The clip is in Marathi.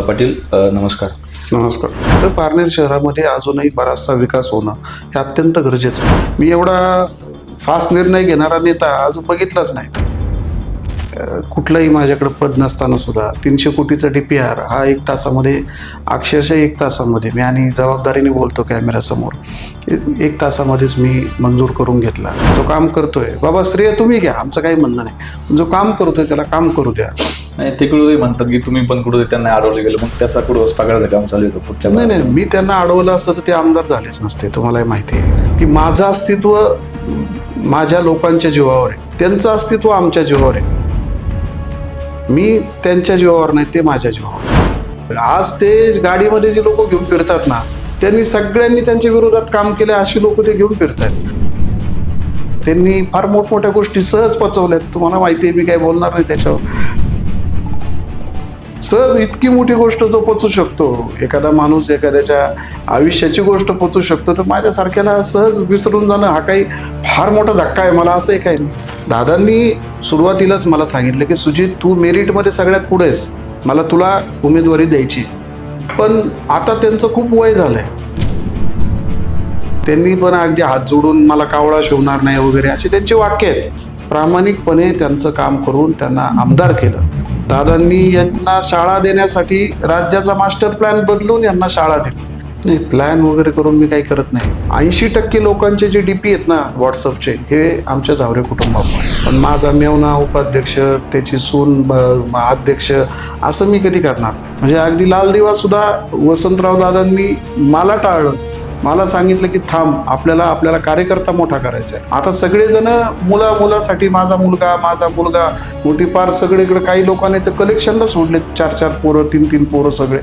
पाटील नमस्कार. नमस्कार. तर पारनेर शहरामध्ये अजूनही बराचसा विकास होणं हे अत्यंत गरजेचं आहे. मी एवढा फास्ट निर्णय घेणारा नेता अजून बघितलाच नाही. कुठलंही माझ्याकडे पद नसताना सुद्धा तीनशे कोटीचा डी पी आर हा एक तासामध्ये अक्षरशः एक तासामध्ये मी आणि जबाबदारीने बोलतो कॅमेऱ्यासमोर एक तासामध्येच मी मंजूर करून घेतला. जो काम करतोय बाबा श्रेय तुम्ही घ्या आमचं काही म्हणणं नाही. जो काम करतोय त्याला काम करू द्या. नाही ते कुठे म्हणतात की तुम्ही पण कुठे त्यांना अडवलं गेलं मग त्याचा कुठं पगाराचं काम चालू होतं पुढच्या नाही नाही मी त्यांना अडवलं असतं तर ते आमदार झालेच नसते तुम्हालाही माहिती आहे. की माझं अस्तित्व माझ्या लोकांच्या जीवावर आहे. त्यांचं अस्तित्व आमच्या जीवावर आहे. मी त्यांच्या जीवावर नाही ते माझ्या जीवावर आज ते गाडीमध्ये जे लोक घेऊन फिरतात ना त्यांनी सगळ्यांनी त्यांच्या विरोधात काम केले अशी लोक ते घेऊन फिरतात त्यांनी फार मोठमोठ्या गोष्टी सहज पचवल्यात. तुम्हाला माहिती आहे मी काही बोलणार नाही त्याच्यावर. सहज इतकी मोठी गोष्ट जो पचू शकतो एखादा माणूस एखाद्याच्या आयुष्याची गोष्ट पचू शकतो तर माझ्यासारख्याला सहज विसरून जाणं हा काही फार मोठा धक्का आहे मला असंही काही नाही. दादांनी सुरुवातीलाच मला सांगितलं की सुजित तू मेरिटमध्ये सगळ्यात पुढे आहेस. मला तुला उमेदवारी द्यायची पण आता त्यांचं खूप वय झालंय. त्यांनी पण अगदी हात जोडून मला कावळा शिवणार नाही वगैरे असे त्यांचे वाक्य आहेत. प्रामाणिकपणे त्यांचं काम करून त्यांना आमदार केलं. दादांनी यांना शाळा देण्यासाठी राज्याचा मास्टर प्लॅन बदलून यांना शाळा दिली. नाही प्लॅन वगैरे करून मी काही करत नाही. ऐंशी टक्के लोकांचे जे डी पी आहेत ना व्हॉट्सअपचे हे आमच्या झावरे कुटुंबामुळे. पण माझा मेवना उपाध्यक्ष त्याची सून ब- अध्यक्ष असं मी कधी करणार म्हणजे अगदी लाल दिवा सुद्धा वसंतराव दादांनी मला टाळलं. मला सांगितलं की थांब आपल्याला आपल्याला कार्यकर्ता मोठा करायचा आहे. आता सगळेजण मुला मुलासाठी माझा मुलगा माझा मुलगा मोठी पार सगळीकडे काही लोकांनी तर कलेक्शनला सोडले चार चार पोरं तीन तीन पोरं सगळे.